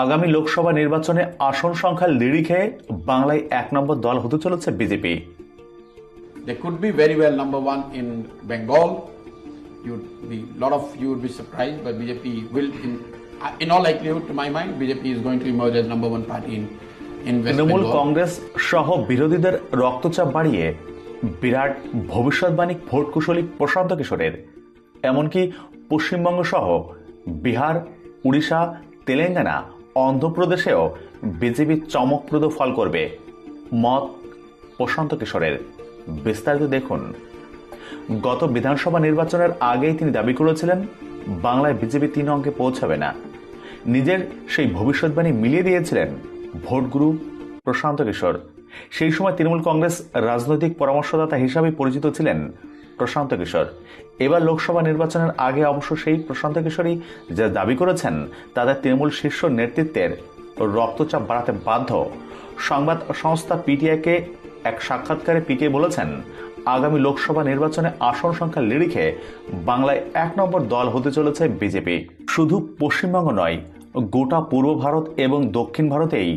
আগামী লোকসভা নির্বাচনে আসন সংখ্যা লিড়িখে বাংলায় এক নম্বর দল হতে চলেছে BJP. They could be very well number one in Bengal lot of you be surprise but BJP will in in to my mind BJP is going to emerge as one party in Trinamool Congress সহ বিরোধীদের রক্তচাপ বাড়িয়ে বিরাট ভবিষ্যৎবাণী vote কুশলী প্রশান্ত কিশোরের। এমনকি পশ্চিমবঙ্গ সহ বিহার উড়িষ্যা তেলেঙ্গানা অন্ধ্রপ্রদেশেও বিজেপি চমকপ্রদ ফল করবে। মত প্রশান্ত কিশোরের। বিস্তারিত দেখুন। গত বিধানসভা নির্বাচনের আগেই তিনি দাবি করেছিলেন, বাংলায় বিজেপি তিন অঙ্কে পৌঁছাবে না। নিজের সেই ভবিষ্যৎবাণী মিলিয়ে দিয়েছিলেন ভোটগুরু প্রশান্ত কিশোর। সেই সময় তৃণমূল কংগ্রেস রাজনৈতিক পরামর্শদাতা হিসাবে পরিচিত ছিলেন প্রশান্ত কিশোর। এবার লোকসভা নির্বাচনের আগে অবশ্য সেই প্রশান্ত কিশোরই যা দাবি করেছেন তাদের তৃণমূল শীর্ষ নেতৃত্বের রক্তচাপ বাড়াতে বাধ্য। সংবাদ সংস্থা পিটিআইকে এক সাক্ষাৎকারে পিকে বলেছেন, আগামী লোকসভা নির্বাচনে আসন সংখ্যা লিড়িখে বাংলায় এক নম্বর দল হতে চলেছে বিজেপি। শুধু পশ্চিমবঙ্গ নয়, গোটা পূর্ব ভারত এবং দক্ষিণ ভারতেই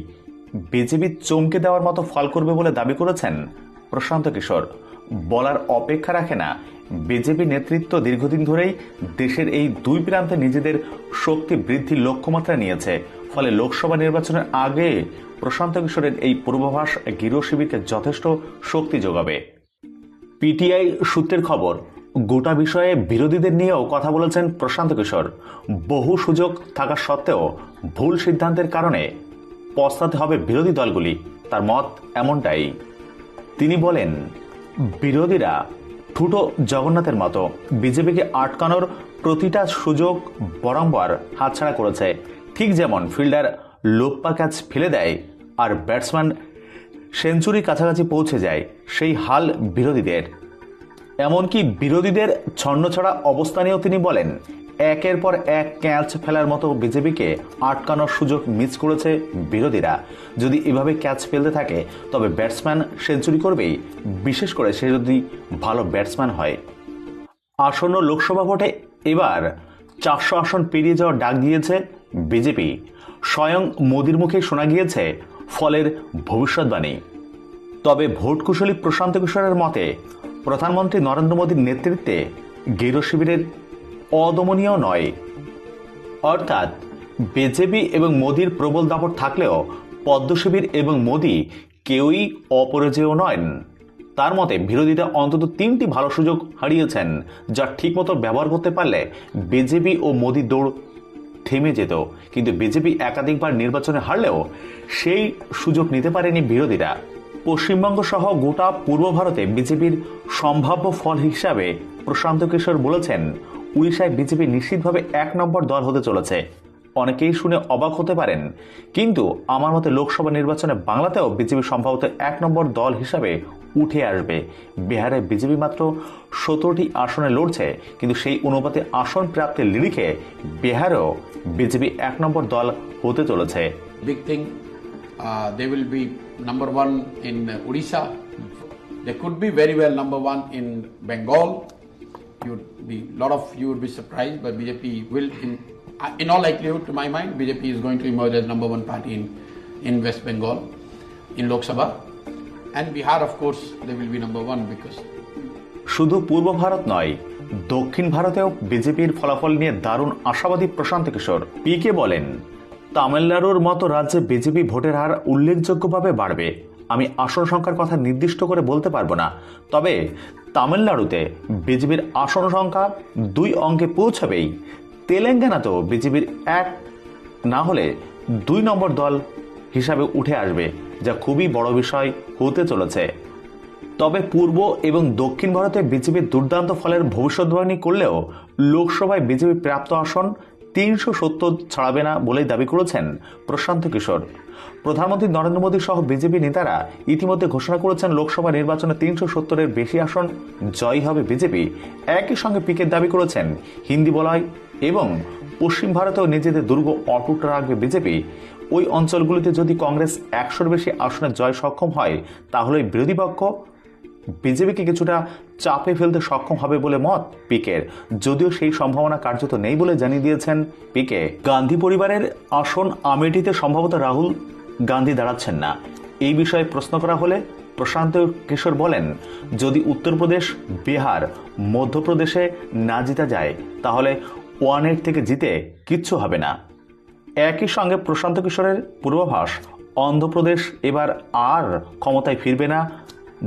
বিজেপি চমকে দেওয়ার মতো ফল করবে বলে দাবি করেছেন প্রশান্ত কিশোর। বলার অপেক্ষা রাখে না। বিজেপি নেতৃত্ব দীর্ঘদিন ধরেই দেশের এই দুই প্রান্তে নিজেদের শক্তি বৃদ্ধির লক্ষ্যমাত্রা নিয়েছে। ফলে লোকসভা নির্বাচনের আগে প্রশান্ত কিশোরের এই পূর্বাভাস গৃহ শিবিরকে যথেষ্ট শক্তি যোগাবে। পিটিআই সূত্রের খবর, গোটা বিষয়ে বিরোধীদের নিয়েও কথা বলেছেন প্রশান্ত কিশোর। বহু সুযোগ থাকা সত্ত্বেও ভুল সিদ্ধান্তের কারণে পস্তাতে হবে বিরোধী দলগুলি। তার মত এমনটাই। তিনি বলেন বিরোধীরা ঠুটো জগন্নাথের মতো বিজেপিকে আটকানোর প্রতিটা সুযোগ বরম্বর হাতছাড়া করেছে। ঠিক যেমন ফিল্ডার লোপ্পা ক্যাচ ফেলে দেয় আর ব্যাটসম্যান সেঞ্চুরি কাছাকাছি পৌঁছে যায় সেই হাল বিরোধীদের। এমনকি বিরোধীদের ছন্নছড়া অবস্থানেও তিনি বলেন একের পর এক ক্যাচ ফেলার মতো বিজেপিকে আটকানোর সুযোগ মিস করেছে বিরোধীরা। যদি এভাবে ক্যাচ ফেলতে থাকে, তবে ব্যাটসম্যান সেঞ্চুরি করবেই। বিশেষ করে সে যদি ভালো ব্যাটসম্যান হয়। আসন্ন লোকসভা ভোটে এবার চারশো আসন পেরিয়ে যাওয়ার ডাক দিয়েছে বিজেপি। স্বয়ং মোদির মুখে শোনা গিয়েছে, ফলের ভবিষ্যৎবাণী। তবে ভোট কুশলী প্রশান্ত কিশোরের মতে, প্রধানমন্ত্রী নরেন্দ্র মোদীর নেতৃত্বে গেরো শিবিরের অদমনীয় নয়। অর্থাৎ, বিজেপি এবং মোদীর প্রবল দাপট থাকলেও পদ্মশিবির এবং মোদী কেউই অপরাজেয় নয় তার মতে, বিরোধীরা অন্তত তিনটি ভালো সুযোগ হারিয়েছেন, যা ঠিকমতো ব্যবহার করতে পারলে বিজেপি ও মোদী দৌড় থেমে যেত। কিন্তু বিজেপি একাধিকবার নির্বাচনে হারলেও সেই সুযোগ নিতে পারেনি বিরোধীরা। পশ্চিমবঙ্গ সহ গোটা পূর্ব ভারতে বিজেপির সম্ভাব্য ফল হিসাবে প্রশান্ত কিশোর বলেছেন উড়িষ্যায় বিজেপি নিশ্চিতভাবে এক নম্বর দল হতে চলেছে অনেকেই শুনে অবাক হতে পারেন কিন্তু আমার মতে লোকসভা নির্বাচনে বাংলাতেও বিজেপি সম্ভবত এক নম্বর দল হিসাবে উঠে আসবে বিহারে বিজেপি মাত্র সতেরোটি আসনে লড়ছে কিন্তু সেই অনুপাতে আসন প্রাপ্তির লিরিখে বিহারেও বিজেপি এক নম্বর দল হতে চলেছে. Uh, they will be number one in uh, Odisha. They could be very well number one in Bengal. You'd be lot of you would be surprised, but BJP will, in, uh, in all likelihood, to my mind, BJP is going to emerge as number one party in in West Bengal, in Lok Sabha, and Bihar, of course, they will be number one because শুধু পূর্ব ভারত নয় দক্ষিণ ভারতেও বিজেপির ফলাফল নিয়ে দারুণ আশাবাদী প্রশান্ত কিশোর পিকে বলেন তামিলনাড়ুর মতো রাজ্যে বিজেপি ভোটের হার উল্লেখযোগ্যভাবে বাড়বে আমি আসন সংখ্যার কথা নির্দিষ্ট করে বলতে পারব না। তবে তামিলনাড়ুতে বিজেপির আসন সংখ্যা দুই অঙ্কে পৌঁছাবেই। তেলেঙ্গানাতেও বিজেপির এক না হলে দুই নম্বর দল হিসাবে উঠে আসবে, যা খুবই বড় বিষয় হতে চলেছে। তবে পূর্ব এবং দক্ষিণ ভারতে বিজেপির দুর্দান্ত ফলের ভবিষ্যৎবাণী করলেও লোকসভায় বিজেপি প্রাপ্ত আসন তিনশো সত্তর ছাড়াবে না বলেই দাবি করেছেন প্রশান্ত কিশোর। প্রধানমন্ত্রী নরেন্দ্র মোদী সহ বিজেপি নেতারা ইতিমধ্যে ঘোষণা করেছেন, লোকসভা নির্বাচনে তিনশো সত্তরের বেশি আসন জয়ী হবে বিজেপি। একই সঙ্গে পিকের দাবি করেছেন, হিন্দি বলয় এবং পশ্চিম ভারতেও নিজেদের দুর্গ অটুট রাখবে বিজেপি। ওই অঞ্চলগুলিতে যদি কংগ্রেস একশোর বেশি আসনে জয় সক্ষম হয় তাহলে বিরোধী পক্ষ বিজেপিকে কিছুটা চাপে ফেলতে সক্ষম হবে বলে মত পিকের। যদিও সেই সম্ভাবনা কার্যত নেই বলে জানিয়ে দিয়েছেন পিকে। গান্ধী পরিবারের আসন আমেঠিতে সম্ভবত রাহুল গান্ধী দাঁড়াচ্ছেন না। এই বিষয়ে প্রশ্ন করা হলে প্রশান্ত কিশোর বলেন, যদি উত্তরপ্রদেশ, বিহার, মধ্যপ্রদেশে না জিতা যায়, তাহলে ওয়ানের থেকে জিতে কিচ্ছু হবে না। একই সঙ্গে প্রশান্ত কিশোরের পূর্বাভাস, অন্ধ্রপ্রদেশ এবার আর ক্ষমতায় ফিরবে না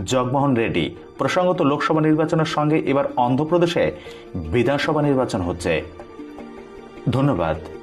জগমোহন রেড্ডি প্রসঙ্গত লোকসভা নির্বাচনের সঙ্গে এবার অন্ধ্রপ্রদেশে বিধানসভা নির্বাচন হচ্ছে। ধন্যবাদ।